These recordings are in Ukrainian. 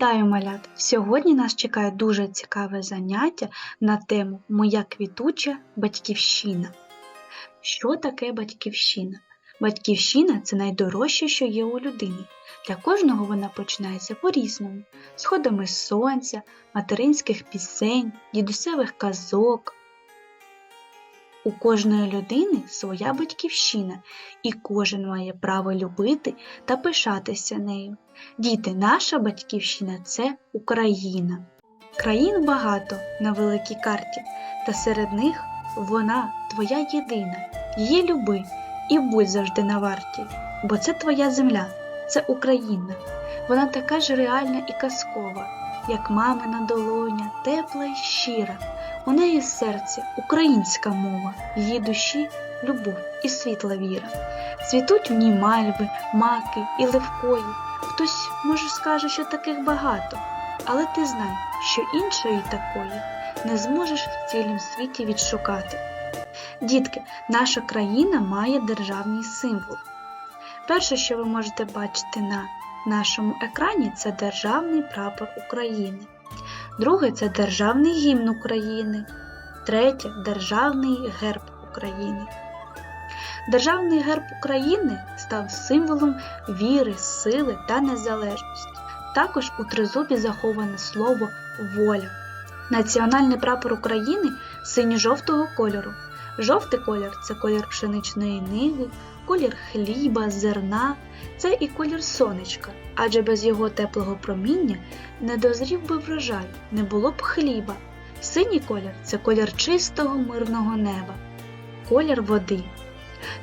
Вітаю, малят! Сьогодні нас чекає дуже цікаве заняття на тему Моя квітуча батьківщина. Що таке батьківщина? Батьківщина це найдорожче, що є у людині. Для кожного вона починається по-різному: сходами сонця, материнських пісень, дідусевих казок. У кожної людини своя батьківщина, і кожен має право любити та пишатися нею. Діти, наша батьківщина це Україна. Країн багато на великій карті, та серед них вона твоя єдина. Її люби і будь завжди на варті, бо це твоя земля, це Україна. Вона така ж реальна і казкова, як мамина долоня, тепла й щира. У неї серце українська мова, її душі любов і світла віра. Цвітуть в ній мальви, маки і левкої. Хтось, може, скаже, що таких багато, але ти знай, що іншої такої не зможеш в цілім світі відшукати. Дітки, наша країна має державний символ. Перше, що ви можете бачити на нашому екрані, це державний прапор України. Друге це державний гімн України. Третє державний герб України. Державний герб України став символом віри, сили та незалежності. Також у тризубі заховане слово воля. Національний прапор України синьо-жовтого кольору. Жовтий колір це колір пшеничної ниви, колір хліба, зерна, це і колір сонечка, адже без його теплого проміння не дозрів би врожай, не було б хліба. Синій колір це колір чистого мирного неба, колір води.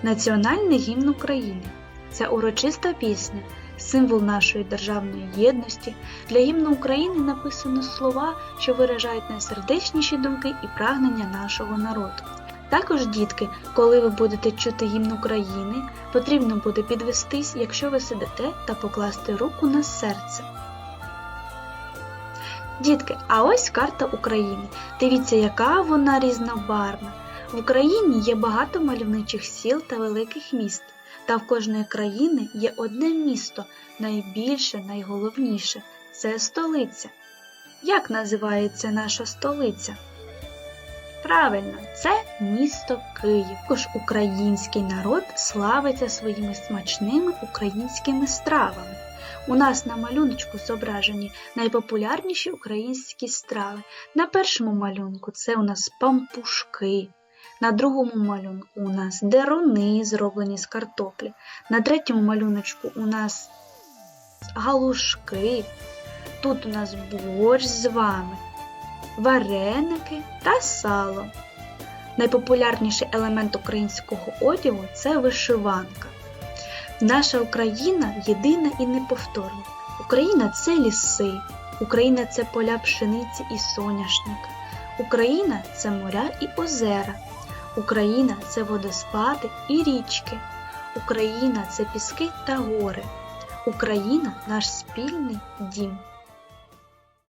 Національний гімн України це урочиста пісня, символ нашої державної єдності. Для гімну України написано слова, що виражають найсердечніші думки і прагнення нашого народу. Також, дітки, коли ви будете чути гімн України, потрібно буде підвестись, якщо ви сидите, та покласти руку на серце. Дітки, а ось карта України. Дивіться, яка вона різнобарвна. В Україні є багато мальовничих сіл та великих міст, та в кожної країни є одне місто, найбільше, найголовніше це столиця. Як називається наша столиця? Правильно, це місто Київ. Також український народ славиться своїми смачними українськими стравами. У нас на малюночку зображені найпопулярніші українські страви. На першому малюнку це у нас пампушки. На другому малюнку у нас деруни, зроблені з картоплі. На третьому малюночку у нас галушки. Тут у нас борщ з вами, вареники та сало. Найпопулярніший елемент українського одягу це вишиванка. Наша Україна єдина і неповторна. Україна це ліси, Україна це поля пшениці і соняшника. Україна це моря і озера. Україна це водоспади і річки. Україна це піски та гори. Україна наш спільний дім.